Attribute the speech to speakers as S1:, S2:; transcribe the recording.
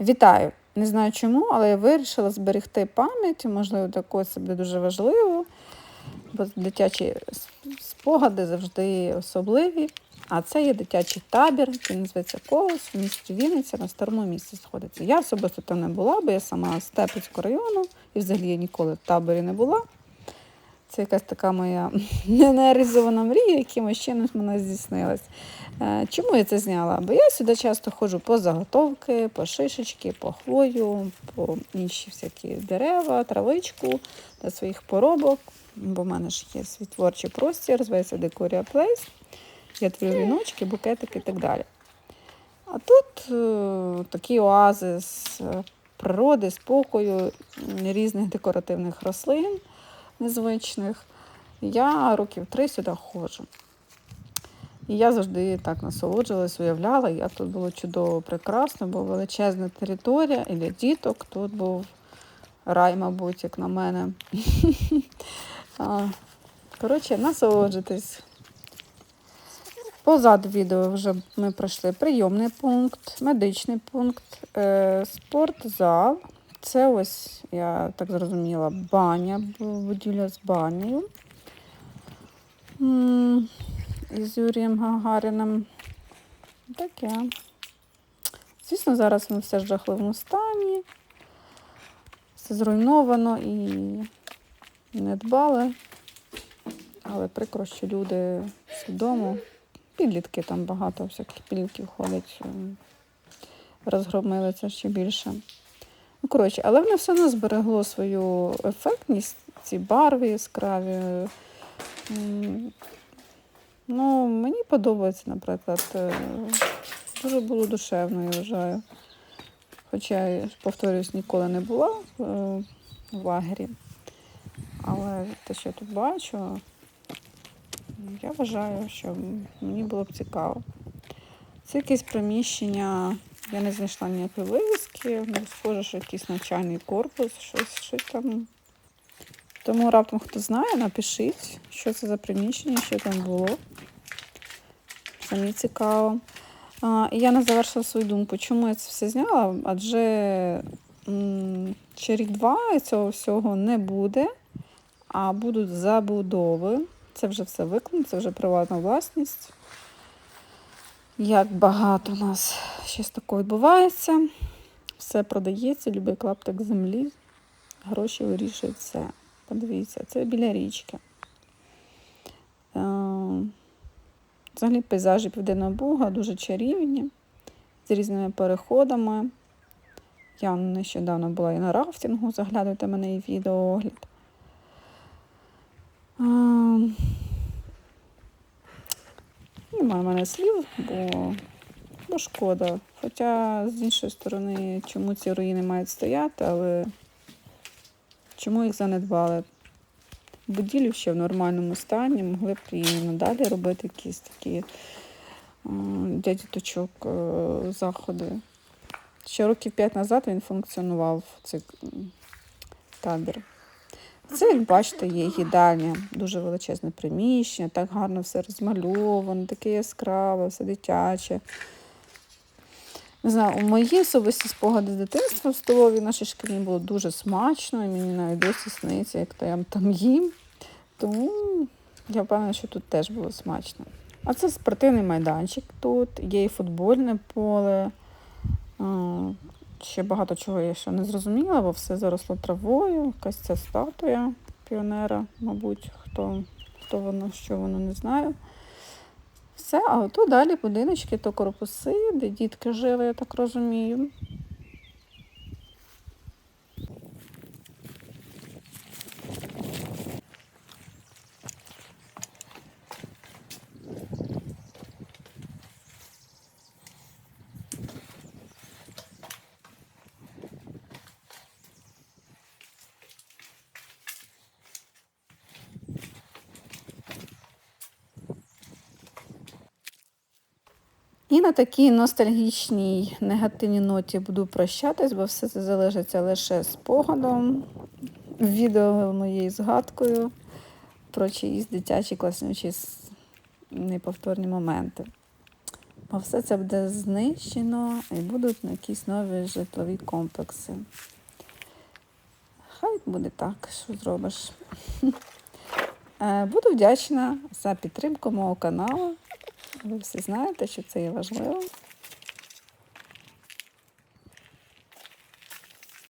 S1: Вітаю! Не знаю чому, але я вирішила зберегти пам'ять, можливо, для когось це буде дуже важливо, бо дитячі спогади завжди особливі. А це є дитячий табір, який називається Колос в місті Вінниця на старому місці знаходиться. Я особисто там не була, бо я сама з Степицького району і взагалі я ніколи в таборі не була. Це якась така моя нереалізована мрія, якимось чином вона здійснилась. Е, Чому я це зняла? Бо я сюди часто ходжу по заготовки, по шишечки, по хвою, по інші всякі дерева, травичку для своїх поробок. Бо в мене ж є свій творчий простір, зветься Декорія Плейс. Я творю віночки, букетики і так далі. А тут е, такі оази з е, природи, спокою, різних декоративних рослин незвичних. Я років три сюди ходжу. І я завжди так насолоджувалась, уявляла, як тут було чудово, прекрасно, бо величезна територія і для діток. Тут був рай, мабуть, як на мене. Коротше, насолоджуйтесь. Позаду відео вже ми пройшли прийомний пункт, медичний пункт, е, спортзал. Це ось, я так зрозуміла, баня, бу- будівля з банею. Із Юрієм Гагаріним. Таке. Звісно, зараз ми все в жахливому стані. Все зруйновано і не дбали. Але прикро, що люди свідомо. Підлітки там багато всяких підлітків ходять. Розгромили це ще більше. Ну, коротше, але воно все одно зберегло свою ефектність, ці барви яскраві. Ну, мені подобається, наприклад. е, Дуже було душевно, я вважаю. Хоча, я повторюсь, ніколи не була е, в лагері. Але те, що я тут бачу, я вважаю, що мені було б цікаво. Це якесь приміщення, я не знайшла ніякої вивіски, схоже, що якийсь навчальний корпус, щось, щось там. Тому раптом хто знає, напишіть, що це за приміщення, що там було. Самі цікаво. А, я не завершила свою думку, чому я це все зняла, адже ще рік-два цього всього не буде, а будуть забудови. Це вже все виконано, це вже приватна власність. Як багато у нас щось такого відбувається. Все продається, любий клаптик землі. Гроші вирішують все. Подивіться, це біля річки. Е, Взагалі пейзажі Південного Буга дуже чарівні, з різними переходами. Я нещодавно була і на рафтингу, заглядуйте мене і відеоогляд. Немає в мене слів, бо, бо шкода. Хоча, з іншої сторони, чому ці руїни мають стояти, але чому їх занедбали? Будівлі ще в нормальному стані, могли б і надалі робити якісь такі для діточок е, заходи. Ще років п'ять назад він функціонував, цей табір. Це, як бачите, є їдальня, дуже величезне приміщення, так гарно все розмальовано, таке яскраве, все дитяче. Не знаю, у мої особисті спогади з дитинства в столові нашій шкільні було дуже смачно, і мені навіть досі сниться, як то я там їм. Тому я впевнена, що тут теж було смачно. А це спортивний майданчик тут, є і футбольне поле. Ще багато чого я ще не зрозуміла, бо все заросло травою. Якась ця статуя піонера, мабуть, хто, хто воно, що воно не знаю. Все, а то далі будиночки, то корпуси, де дітки жили, я так розумію. І на такій ностальгічній негативній ноті буду прощатись, бо все це залишиться лише спогадом, відео моєю згадкою про чиїсь дитячі класнючі неповторні моменти. Бо все це буде знищено і будуть якісь нові житлові комплекси. Хай буде так, що зробиш. Е, Буду вдячна за підтримку мого каналу. Ви всі знаєте, що це є важливо.